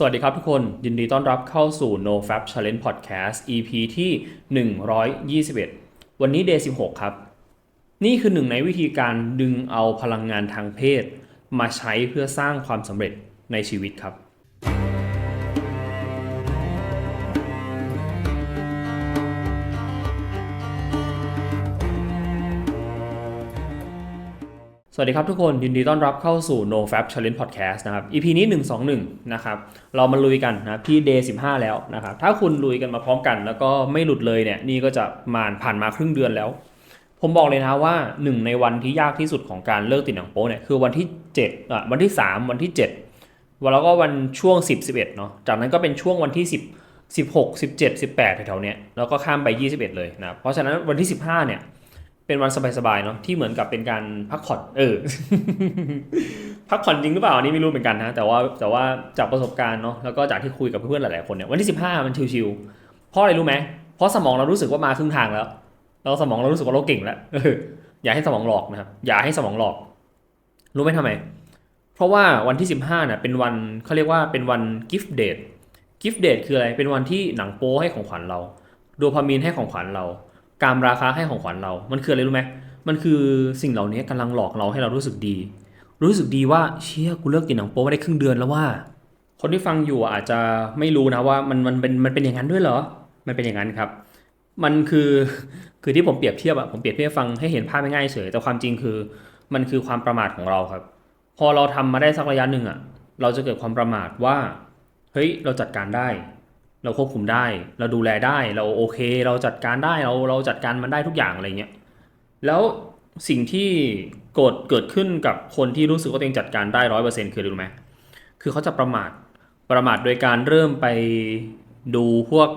สวัสดีครับทุกคน ยินดีต้อนรับเข้าสู่ No Fab Challenge Podcast EP ที่ 121 วันนี้ Day 16 ครับ นี่คือหนึ่งในวิธีการดึงเอาพลังงานทางเพศ มาใช้เพื่อสร้างความสำเร็จในชีวิตครับ สวัสดีครับทุกคนยินดีต้อนรับเข้าสู่ No Fab Challenge Podcast นะครับ EP นี้ 121 นะครับ เรามาลุยกันนะที่ Day 15 แล้วนะครับ ถ้าคุณลุยกันมาพร้อมกัน แล้วก็ไม่หลุดเลยเนี่ยนี่ก็จะมาผ่านมาครึ่งเดือนแล้ว ผมบอกเลยนะว่าหนึ่งในวันที่ยากที่สุดของการเลิกติดหนังโป๊เนี่ยคือวันที่7อะวันที่ 3 วันที่ 7 วันแล้วก็วันช่วง 10 11เนาะจากนั้นก็เป็นช่วงวันที่ 10 16 17 18แถวๆเนี้ยแล้วก็ข้ามไป 21 เลยนะเพราะฉะนั้นวันที่ 15 เนี่ย เป็นวันสบายๆเนาะที่เหมือนกับเป็นการพักผ่อนเออ พักผ่อนจริงหรือเปล่าอันนี้ไม่รู้เหมือนกันนะ แต่ว่าแต่ว่าจากประสบการณ์เนาะแล้วก็จากที่คุยกับเพื่อนหลายๆคนเนี่ยวันที่ 15 มันชิวๆเพราะอะไรรู้ไหมเพราะสมองเรารู้สึกว่ามาครึ่งทางแล้วแล้วสมองเรารู้สึกว่าเราเก่งแล้วอย่าให้สมองหลอกนะครับอย่าให้สมองหลอก รู้ไหมทำไม เพราะว่าวันที่ 15เนี่ยเป็นวันเขาเรียกว่าเป็นวันกิฟต์เดทกิฟต์เดทคืออะไรเป็นวันที่หนังโป้ให้ของขวัญเรา โดพามีนให้ของขวัญเรา การราคาให้ของขวัญเรา มันคืออะไรรู้ไหมมันคือสิ่งเหล่านี้กำลังหลอกเราให้เรารู้สึกดี รู้สึกดีว่าเชี่ยกูเลิกกินหนังโป๊มาได้ครึ่งเดือนแล้วว่า คนที่ฟังอยู่อาจจะไม่รู้นะว่ามันมันเป็นมันเป็นอย่างนั้นด้วยเหรอ มันเป็นอย่างนั้นครับ มันคือคือที่ผมเปรียบเทียบอะผมเปรียบเทียบฟังให้เห็นภาพง่ายๆเฉยแต่ความจริงคือ มันคือความประมาทของเราครับ พอเราทำมาได้สักระยะหนึ่งอะเราจะเกิดความประมาทว่าเฮ้ยเราจัดการได้ เราควบคุมได้ เราดูแลได้ เราโอเค เราจัดการได้ เราเราจัดการมันได้ทุกอย่างอะไรเงี้ย แล้วสิ่งที่เกิดเกิดขึ้นกับคนที่รู้สึกว่าตัวเองจัดการได้ร้อยเปอร์เซ็นต์คือรู้ไหมคือเขาจะประมาท ประมาทโดยการเริ่มไปดูพวก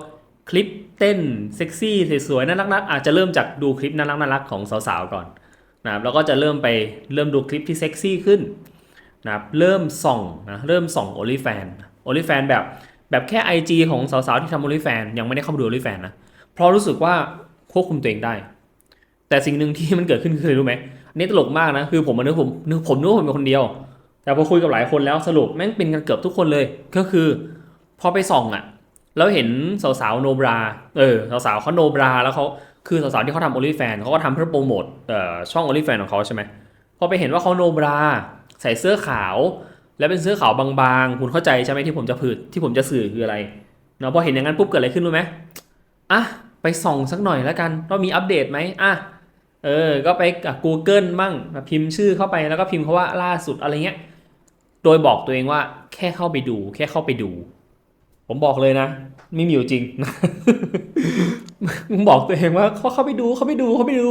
คลิปเต้นเซ็กซี่สวยๆน่ารักๆอาจจะเริ่มจากดูคลิปน่ารักน่ารักของสาวๆก่อนนะครับแล้วก็จะเริ่มไปเริ่มดูคลิปที่เซ็กซี่ขึ้นนะครับเริ่มส่องนะเริ่มส่องโอลิแฟนโอลิแฟนแบบ แบบแค่ IG ของสาวๆที่ทำโอลิแฟนยังไม่ได้เข้ามาดูโอลิแฟนนะเพราะรู้สึกว่าควบคุมตัวเองได้ แต่สิ่งหนึ่งที่มันเกิดขึ้นคือรู้ไหมนนี้ตลกมากนะคือผมมันนึกผมนึกผมนึกว่าผมเป็นคนเดียว แต่พอคุยกับหลายคนแล้วสรุปแม่งเป็นกันเกือบทุกคนเลย ก็คือ พอไปส่องอะ่ะแล้วเห็นสาวๆโนบราเออสาวๆเขาโนบราแล้วเขาคือสาวๆที่เขาทำโอลิแฟนเขาก็ทำเพื่อโปรโมทเอ่อช่องโอลิแฟนของเขาใช่ไหมพอไปเห็นว่าเขาโนบราใส่เสื้อขาว แล้วเป็นเสื้อขาวบางๆ คุณเข้าใจใช่ไหมที่ผมจะพืดที่ผมจะสื่อคืออะไรเนาะพอเห็นอย่างนั้นปุ๊บเกิดอะไรขึ้นรู้ไหมอะไปส่องสักหน่อยแล้วกันว่ามีอัปเดตไหมอะเออ ก็ไปกับ Google มั่งพิมพ์ชื่อเข้าไปแล้วก็พิมพ์เขาว่าล่าสุดอะไรเงี้ย โดยบอกตัวเองว่าแค่เข้าไปดู แค่เข้าไปดู ผมบอกเลยนะ ไม่มีอยู่จริงมึงบอกตัวเองว่าเขาเข้าไปดูเขาไปดูเขาไปดู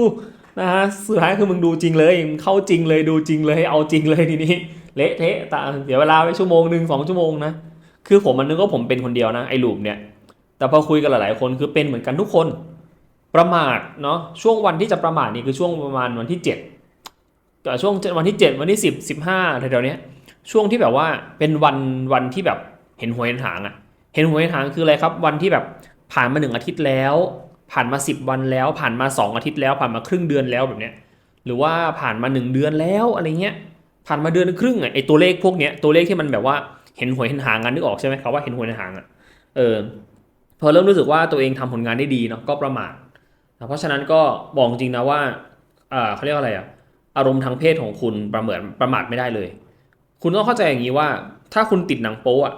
นะฮะสุดท้ายคือมึงดูจริงเลยมึงเข้าจริงเลยดูจริงเลยเอาจริงเลยทีนี้ เละเทะตาเสียเวลาไปชั่วโมงหนึ่งสองชั่วโมงนะคือผมมันนึกว่าผมเป็นคนเดียวนะไอ้ลูปเนี่ย แต่พอคุยกับหลายๆคนคือเป็นเหมือนกันทุกคน ประมาทเนาะช่วงวันที่จะประมาทนี่คือช่วงประมาณวันที่เจ็ดกับช่วงวันที่เจ็ดวันที่สิบสิบห้าแถวๆนี้ช่วงที่แบบว่าเป็นวันวันที่แบบเห็นหัวเห็นหางอะเห็นหัวเห็นหางคืออะไรครับ วันที่แบบผ่านมาหนึ่งอาทิตย์แล้ว ผ่านมาสิบวันแล้ว ผ่านมาสองอาทิตย์แล้ว ผ่านมาครึ่งเดือนแล้วแบบเนี้ยหรือว่าผ่านมาหนึ่งเดือนแล้วอะไรเงี้ย ผ่านมาเดือนครึ่งไอตัวเลขพวกเนี้ยตัวเลขที่มันแบบว่าเห็นหวยเห็นหางกันนึกออกใช่ไหมครับว่าเห็นหวยเห็นหางอะเออพอเริ่มรู้สึกว่าตัวเองทำผลงานได้ดีเนาะก็ประมาทเพราะฉะนั้นก็บอกจริงนะว่าอ่าเขาเรียกว่าอะไรอะอารมณ์ทางเพศของคุณประเมินประมาทไม่ได้เลย คุณต้องเข้าใจอย่างนี้ว่า ถ้าคุณติดหนังโป๊อะ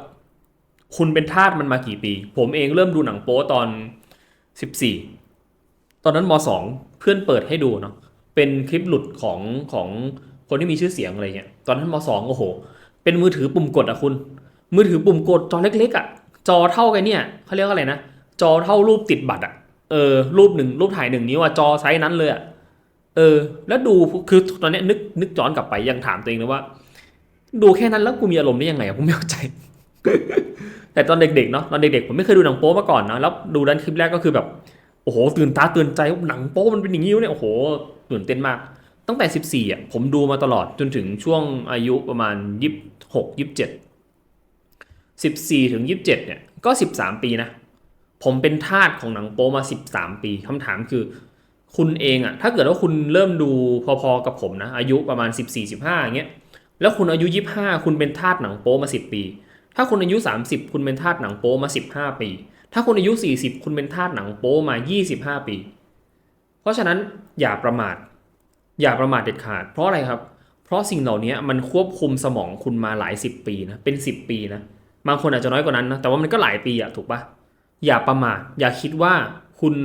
คุณเป็นทาสมันมากี่ปี ผมเองเริ่มดูหนังโป๊ตอน 14 ตอนนั้นม 2 เพื่อนเปิดให้ดูเนาะเป็นคลิปหลุดของของ คนที่มีชื่อเสียงอะไรเงี้ยตอนนั้นมสองโอ้โห เป็นมือถือปุ่มกดอะคุณ มือถือปุ่มกดจอเล็กๆอะจอเท่ากันเนี่ยเขาเรียกว่าอะไรนะจอเท่ารูปติดบัตรอะเออรูปหนึ่งรูปถ่ายหนึ่งนิ้วอะจอไซส์นั้นเลยอะเออ แล้วดูคือตอนนี้นึกนึกย้อนกลับไปยังถามตัวเองเลยว่า ดูแค่นั้นแล้วกูมีอารมณ์ได้ยังไงอะผมไม่เข้าใจ แต่ตอนเด็กๆเนาะตอนเด็กๆผมไม่เคยดูหนังโป๊มาก่อนนะแล้วดูด้านคลิปแรกก็คือแบบโอ้โหตื่นตาตื่นใจว่าหนังโป๊มันเป็นอย่างนี้เนี่ยโอ้โหตื่นเต้นมาก ตั้งแต่ 14อะผมดูมาตลอดจนถึงช่วงอายุประมาณ 26 27 14 ถึง 27 เนี่ย ก็ 13 ปีนะ ผมเป็นทาสของหนังโป๊มา 13 ปีคำถามคือ คุณเองอะถ้าเกิดว่าคุณเริ่มดูพอๆกับผมนะ อายุประมาณ 14 15อย่างเงี้ยแล้วคุณอายุ 25 คุณเป็นทาสหนังโป๊มา 10 ปี ถ้าคุณอายุ 30 คุณเป็นทาสหนังโป๊มา 15 ปี ถ้าคุณอายุ 40 คุณเป็นทาสหนังโป๊มา 25 ปี เพราะฉะนั้นอย่าประมาท อย่าประมาทเด็ดขาด เพราะอะไรครับ เพราะสิ่งเหล่านี้มันควบคุมสมองคุณมาหลายสิบปีนะ เป็น 10 ปีนะ บางคนอาจจะน้อยกว่านั้นนะ แต่ว่ามันก็หลายปีอะถูกปะอย่าประมาท อย่าคิดว่าคุณ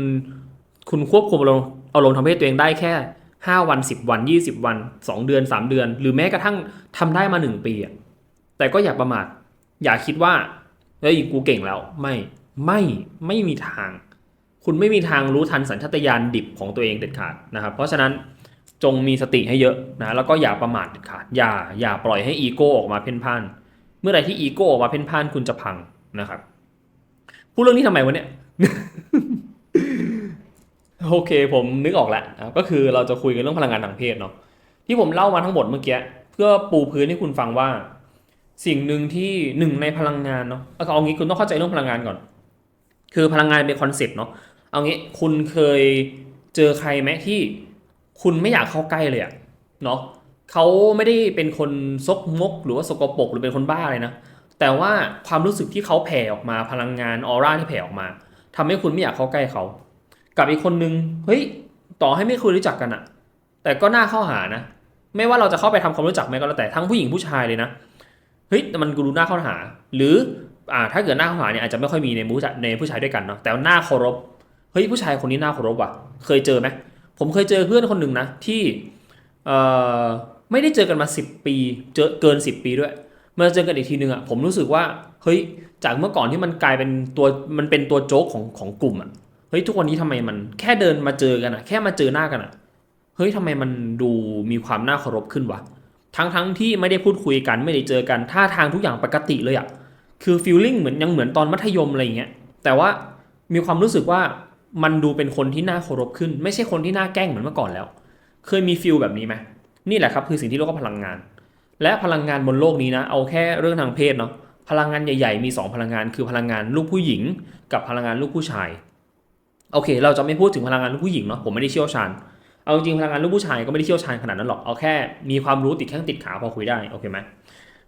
คุณควบคุมอารมณ์อารมณ์ทางเพศตัวเองได้แค่ 5 วัน 10 วัน 20 วัน 2 เดือน 3 เดือน หรือแม้กระทั่งทำได้มา 1 ปีอะแต่ก็อย่าประมาท อย่าคิดว่าเฮ้ยกูเก่งแล้ว ไม่ ไม่ ไม่มีทาง คุณไม่มีทางรู้ทันสัญชาตญาณดิบของตัวเองเด็ดขาดนะครับ เพราะฉะนั้น จงมีสติให้เยอะนะแล้วก็อย่าประมาทเด็ดขาดอย่าอย่าปล่อยให้อีโก้ออกมาเพ่นพ่าน เมื่อไหร่ที่อีโก้ออกมาเพ่นพ่านคุณจะพังนะครับพูดเรื่องนี้ทำไมวะเนี่ยโอเคผมนึกออกแล้วนะก็คือเราจะคุยกันเรื่องพลังงานทางเพศเนาะที่ผมเล่ามาทั้งหมดเมื่อกี้เพื่อปูพื้นให้คุณฟังว่า สิ่งหนึ่งที่หนึ่งในพลังงานเนาะเอาเอางี้คุณต้องเข้าใจเรื่องพลังงานก่อน คือพลังงานเป็นคอนเซ็ปต์เนาะเอางี้คุณเคยเจอใครไหมที่ คุณไม่อยากเข้าใกล้เลยอะเนาะเขาไม่ได้เป็นคนซกมก หรือว่าสกปรกหรือเป็นคนบ้าเลยนะแต่ว่าความรู้สึกที่เขาแผ่ออกมาพลังงานออร่าที่แผ่ออกมาทำให้คุณไม่อยากเข้าใกล้เขา กับอีกคนนึงเฮ้ยต่อให้ไม่เคยรู้จักกันอะแต่ก็น่าเข้าหานะไม่ว่าเราจะเข้าไปทำความรู้จักไหมก็แล้วแต่ทั้งผู้หญิงผู้ชายเลยนะเฮ้ยแต่มันกูรู้น่าเข้าหา หรืออ่าถ้าเกิดหน้าเข้าหาเนี่ยอาจจะไม่ค่อยมีในผู้ชายในผู้ชายด้วยกันเนาะแต่ว่าหน้าเคารพเฮ้ยผู้ชายคนนี้น่าเคารพว่ะ เคยเจอไหม ผมเคยเจอเพื่อนคนหนึ่งนะที่เอ่อไม่ได้เจอกันมา 10 ปี เจอเกิน 10 ปีด้วยมาเจอกันอีกทีนึงอะผมรู้สึกว่าเฮ้ยจากเมื่อก่อนที่มันกลายเป็นตัวมันเป็นตัวโจ๊กของของกลุ่มอะเฮ้ยทุกวันนี้ทำไมมันแค่เดินมาเจอกันอะแค่มาเจอหน้ากันอะเฮ้ยทำไมมันดูมีความน่าเคารพขึ้นวะทั้งทั้งที่ไม่ได้พูดคุยกันไม่ได้เจอกันท่าทางทุกอย่างปกติเลยอะคือฟีลลิ่งเหมือนยังเหมือนตอนมัธยมอะไรอย่างเงี้ยแต่ว่ามีความรู้สึกว่า มันดูเป็นคนที่น่าเคารพขึ้น ไม่ใช่คนที่น่าแกล้งเหมือนเมื่อก่อนแล้ว เคยมีฟีลแบบนี้ไหมนี่แหละครับคือสิ่งที่เรียกว่าพลังงาน และพลังงานบนโลกนี้นะ เอาแค่เรื่องทางเพศเนาะพลังงานใหญ่ๆมี 2 พลังงานคือพลังงานลูกผู้หญิง กับพลังงานลูกผู้ชายโอเค เราจะไม่พูดถึงพลังงานลูกผู้หญิงเนาะผมไม่ได้เชี่ยวชาญเอาจริงพลังงานลูกผู้ชายก็ไม่ได้เชี่ยวชาญขนาดนั้นหรอกเอาแค่มีความรู้ติดแข้งติดขาพอคุยได้โอเคไหม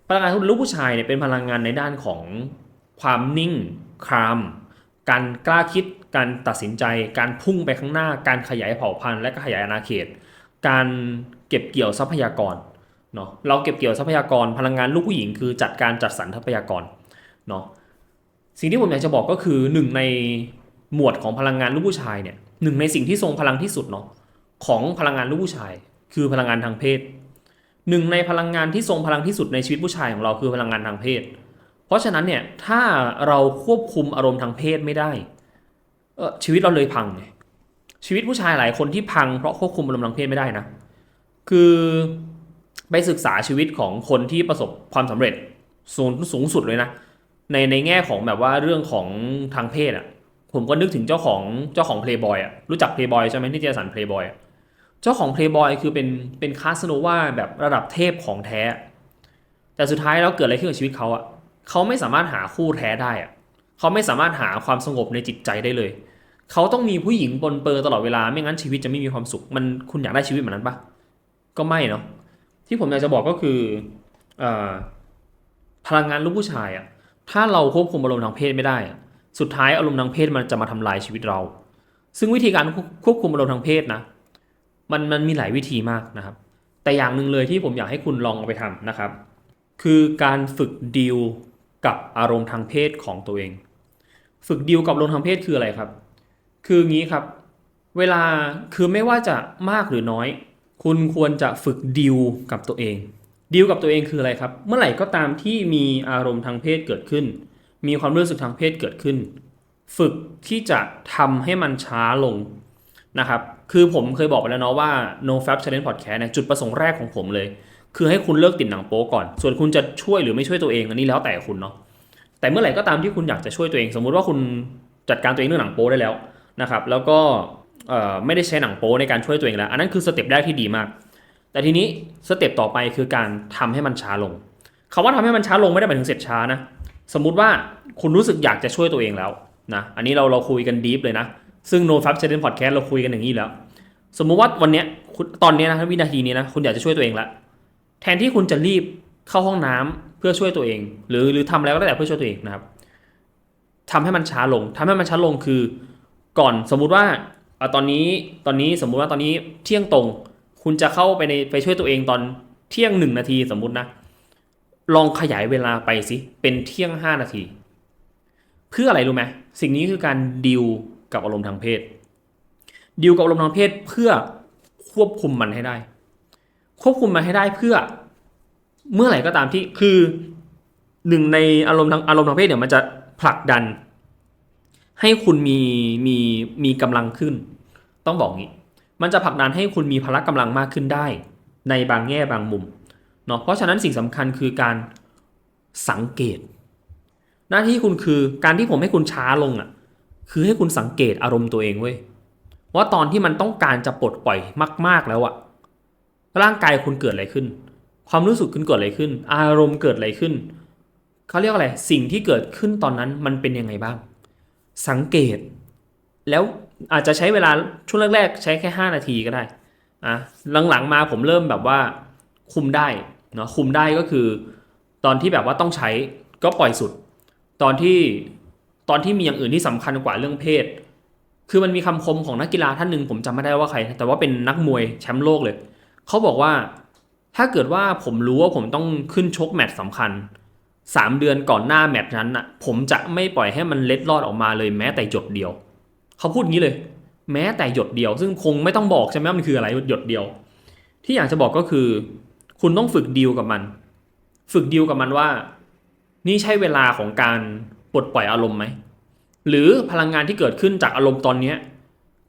พลังงานลูกผู้ชายเนี่ยเป็นพลังงานในด้านของความนิ่งคราม การกล้าคิด การตัดสินใจ การพุ่งไปข้างหน้า การขยายเผ่าพันธุ์และก็ขยายอาณาเขต การเก็บเกี่ยวทรัพยากรเนาะเราเก็บเกี่ยวทรัพยากรพลังงานลูกผู้หญิงคือจัดการจัดสรรทรัพยากรเนาะสิ่งที่ผมอยากจะบอกก็คือหนึ่งในหมวดของพลังงานลูกผู้ชายเนี่ยหนึ่งในสิ่งที่ทรงพลังที่สุดเนาะของพลังงานลูกผู้ชาย คือพลังงานทางเพศหนึ่งในพลังงานที่ทรงพลังที่สุดในชีวิตผู้ชายของเราคือพลังงานทางเพศ เพราะฉะนั้นเนี่ยถ้าเราควบคุมอารมณ์ทางเพศไม่ได้เออชีวิตเราเลยพังไงชีวิตผู้ชายหลายคนที่พังเพราะควบคุมอารมณ์ทางเพศไม่ได้นะ คือไปศึกษาชีวิตของคนที่ประสบความสำเร็จสูงสูงสุดเลยนะ ในในแง่ของแบบว่าเรื่องของทางเพศอะ่ะผมก็นึกถึงเจ้าของเจ้าของ Playboy อะรู้จัก Playboy ใช่ไหมนิตยสาร Playboy อะเจ้าของ Playboy คือเป็นเป็นคาสโนวาแบบระดับเทพของแท้ แต่สุดท้ายแล้วเกิดอะไรขึ้นกับชีวิตเขาอะ เขาไม่สามารถหาคู่แท้ได้อะเขาไม่สามารถหาความสงบในจิตใจได้เลย เขาต้องมีผู้หญิงปนเปื้อตลอดเวลาไม่งั้นชีวิตจะไม่มีความสุข มันคุณอยากได้ชีวิตแบบนั้นปะก็ไม่เนาะที่ผมอยากจะบอกก็คืออพลังงานลูกผู้ชายอะถ้าเราควบคุมอารมณ์ทางเพศไม่ได้ สุดท้ายอารมณ์ทางเพศมันจะมาทำลายชีวิตเรา ซึ่งวิธีการควบคุมอารมณ์ทางเพศนะมันมันมีหลายวิธีมากนะครับ แต่อย่างหนึ่งเลยที่ผมอยากให้คุณลองเอาไปทำนะครับ คือการฝึกดีล กับอารมณ์ทางเพศของตัวเอง ฝึกดีลกับอารมณ์ทางเพศคืออะไรครับ คืองี้ครับ เวลาคือไม่ว่าจะมากหรือน้อย คุณควรจะฝึกดีลกับตัวเองดีลกับตัวเองคืออะไรครับ เมื่อไหร่ก็ตามที่มีอารมณ์ทางเพศเกิดขึ้น มีความรู้สึกทางเพศเกิดขึ้น ฝึกที่จะทำให้มันช้าลงนะครับ คือผมเคยบอกไปแล้วเนาะว่า no fab challenge podcast เนี่ยจุดประสงค์แรกของผมเลย คือให้คุณเลิกติดหนังโป๊ก่อน ส่วนคุณจะช่วยหรือไม่ช่วยตัวเองอันนี้แล้วแต่คุณเนาะแต่เมื่อไหร่ก็ตามที่คุณอยากจะช่วยตัวเอง สมมุติว่าคุณจัดการตัวเองเรื่องหนังโป๊ได้แล้วนะครับแล้วก็ไม่ได้ใช้หนังโป๊ในการช่วยตัวเองแล้ว อันนั้นคือสเต็ปแรกที่ดีมาก แต่ทีนี้สเต็ปต่อไปคือการทำให้มันช้าลงคาว่าทำให้มันช้าลงไม่ได้หมายถึงเสร็จช้านะสมมุติว่าคุณรู้สึกอยากจะช่วยตัวเองแล้วนะอันนี้เราเราคุยกันดีฟเลยนะ ซึ่ง No Fab Challenge Podcast เราคุยกันอย่างนี้แล้ว สมมุติว่าวันเนี้ยตอนนี้นะวินาทีนี้นะคุณอยากจะช่วยตัวเองละ แทนที่คุณจะรีบเข้าห้องน้ำเพื่อช่วยตัวเอง หรือหรือทำอะไรก็ได้แต่เพื่อช่วยตัวเองนะครับทำให้มันช้าลงทำให้มันช้าลงคือ ก่อนสมมุติว่าตอนนี้ตอนนี้สมมุติว่าตอนนี้เที่ยงตรง คุณจะเข้าไปในไปช่วยตัวเองตอนเที่ยงหนึ่งนาทีสมมุตินะ ลองขยายเวลาไปสิเป็นเที่ยงห้านาที เพื่ออะไรรู้ไหมสิ่งนี้คือการดิวกับอารมณ์ทางเพศดิวกับอารมณ์ทางเพศเพื่อควบคุมมันให้ได้ ควบคุมมันให้ได้เพื่อ เมื่อไหร่ก็ตามที่คือหนึ่งในอารมณ์ทางอารมณ์ทางเพศเนี่ยมันจะผลักดัน ให้คุณมีมีมีกำลังขึ้น ต้องบอกงี้ มันจะผลักดันให้คุณมีพละกำลังมากขึ้นได้ ในบางแง่บางมุมเนาะเพราะฉะนั้นสิ่งสำคัญคือการสังเกต หน้าที่คุณคือการที่ผมให้คุณช้าลงอะคือให้คุณสังเกตอารมณ์ตัวเองเว้ยว่าตอนที่มันต้องการจะปลดปล่อยมาก ๆแล้วอะ ร่างกายคุณเกิดอะไรขึ้น ความรู้สึกคุณเกิดอะไรขึ้น อารมณ์เกิดอะไรขึ้น เขาเรียกว่าอะไร สิ่งที่เกิดขึ้นตอนนั้นมันเป็นยังไงบ้าง สังเกต แล้วอาจจะใช้เวลาช่วงแรกๆ ใช้แค่ 5 นาทีก็ได้อะหลังๆมาผมเริ่มแบบว่าคุมได้เนาะคุมได้ก็คือ ตอนที่แบบว่าต้องใช้ก็ปล่อยสุด ตอนที่ตอนที่มีอย่างอื่นที่สำคัญกว่าเรื่องเพศ คือมันมีคำคมของนักกีฬาท่านหนึ่งผมจำไม่ได้ว่าใคร แต่ว่าเป็นนักมวยแชมป์โลกเลย เขาบอกว่าถ้าเกิดว่าผมรู้ว่าผมต้องขึ้นชกแมตช์สำคัญ 3 เดือนก่อนหน้าแมตช์นั้นอะ ผมจะไม่ปล่อยให้มันเล็ดลอดออกมาเลยแม้แต่หยดเดียว เขาพูดงี้เลย แม้แต่หยดเดียว ซึ่งคงไม่ต้องบอกใช่ไหมว่ามันคืออะไรหยดเดียว ที่อยากจะบอกก็คือ คุณต้องฝึกดีลกับมัน ฝึกดีลกับมันว่า นี่ใช่เวลาของการปลดปล่อยอารมณ์ไหมหรือพลังงานที่เกิดขึ้นจากอารมณ์ตอนเนี้ย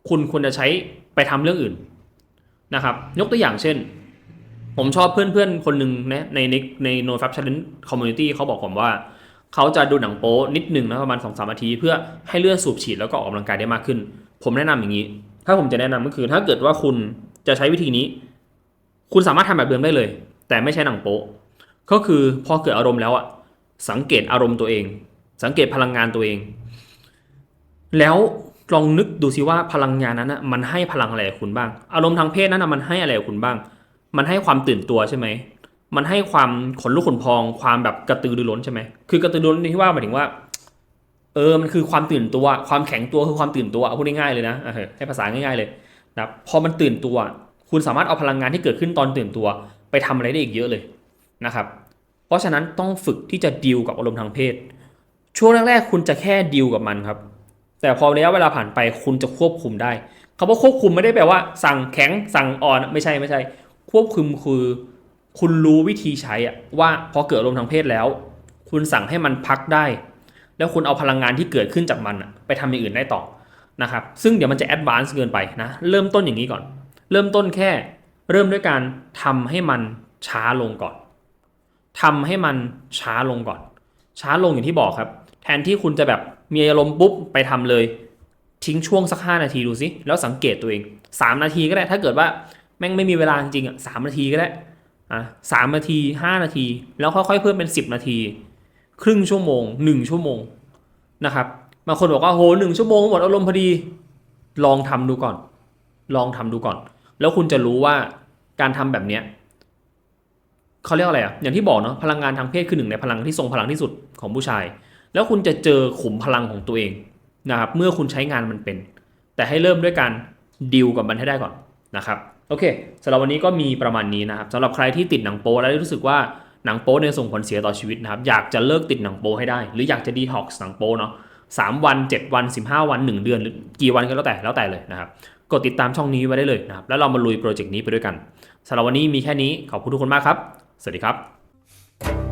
คุณควรจะใช้ไปทำเรื่องอื่น นะครับ ยกตัวอย่างเช่น ผมชอบเพื่อนๆ คนหนึ่งนะในในใน No Fab Challenge Community เขาบอกผมว่า เขาจะดูหนังโป๊นิดหนึ่งนะประมาณ2องสามนาที เพื่อให้เลือดสูบฉีดแล้วก็ออกกำลังกายได้มากขึ้น ผมแนะนำอย่างนี้ ถ้าผมจะแนะนำก็คือ ถ้าเกิดว่าคุณจะใช้วิธีนี้ คุณสามารถทำแบบเดิมได้เลย แต่ไม่ใช่หนังโป๊ก็คือพอเกิดอารมณ์แล้วอะสังเกตอารมณ์ตัวเอง สังเกตพลังงานตัวเอง แล้ว ลองนึกดูซิว่าพลังงานนั้นนะมันให้พลังอะไรคุณบ้าง อารมณ์ทางเพศนั้นนะมันให้อะไรคุณบ้าง มันให้ความตื่นตัวใช่ไหมมันให้ความขนลุกขนพอง ความแบบกระตือรือร้นใช่ไหมคือกระตือรือร้นที่ว่าหมายถึงว่า เออมันคือความตื่นตัว ความแข็งตัวคือความตื่นตัวเอาพูดง่ายๆเลยนะเออให้ภาษาง่ายๆเลยนะพอมันตื่นตัว คุณสามารถเอาพลังงานที่เกิดขึ้นตอนตื่นตัว ไปทำอะไรได้อีกเยอะเลยนะครับ เพราะฉะนั้นต้องฝึกที่จะดีลกับอารมณ์ทางเพศ ช่วงแรกๆคุณจะแค่ดีลกับมันครับ แต่พอระยะเวลาผ่านไปคุณจะควบคุมได้คำว่าควบคุมไม่ได้แปลว่า สั่งแข็งสั่งอ่อนไม่ใช่ไม่ใช่ ควบคุมคือ คุณรู้วิธีใช้อะว่าพอเกิดอารมณ์ทางเพศแล้ว คุณสั่งให้มันพักได้ แล้วคุณเอาพลังงานที่เกิดขึ้นจากมันอะไปทำอย่างอื่นได้ต่อนะครับซึ่งเดี๋ยวมันจะแอดวานซ์เกินไปนะเริ่มต้นอย่างนี้ก่อน เริ่มต้นแค่ เริ่มด้วยการทำให้มันช้าลงก่อนทำให้มันช้าลงก่อน ช้าลงอย่างที่บอกครับ แทนที่คุณจะแบบ มีอารมณ์ปุ๊บไปทำเลย ทิ้งช่วงสักห้านาทีดูสิแล้วสังเกตตัวเองสามนาทีก็ได้ถ้าเกิดว่าแม่งไม่มีเวลาจริงๆอะสามนาทีก็ได้อะสามนาทีห้านาที แล้วค่อยๆเพิ่มเป็นสิบนาที ครึ่งชั่วโมงหนึ่งชั่วโมงนะครับบางคนบอกว่าโหหนึ่งชั่วโมงหมดอารมณ์พอดี ลองทำดูก่อน ลองทำดูก่อน แล้วคุณจะรู้ว่าการทำแบบเนี้ยเขาเรียกอะไรอะอย่างที่บอกเนาะพลังงานทางเพศคือหนึ่งในพลังที่ทรงพลังที่สุดของผู้ชาย แล้วคุณจะเจอขุมพลังของตัวเองนะครับเมื่อคุณใช้งานมันเป็น แต่ให้เริ่มด้วยการดิวกับมันให้ได้ก่อนนะครับโอเคสำหรับวันนี้ก็มีประมาณนี้นะครับสำหรับใครที่ติดหนังโป๊แล้วรู้สึกว่าหนังโป๊เนี่ยส่งผลเสียต่อชีวิตนะครับอยากจะเลิกติดหนังโป๊ให้ได้ หรืออยากจะดีท็อกซ์หนังโป๊เนาะสามวัน 7 วัน 15 วัน 1 เดือนหรือกี่วันก็แล้วแต่แล้วแต่เลยนะครับกดติดตามช่องนี้ไว้ได้เลยนะครับแล้วเรามาลุยโปรเจกต์นี้ไปด้วยกันสำหรับวันนี้มีแค่นี้ขอบคุณทุกคนมากครับ สวัสดีครับ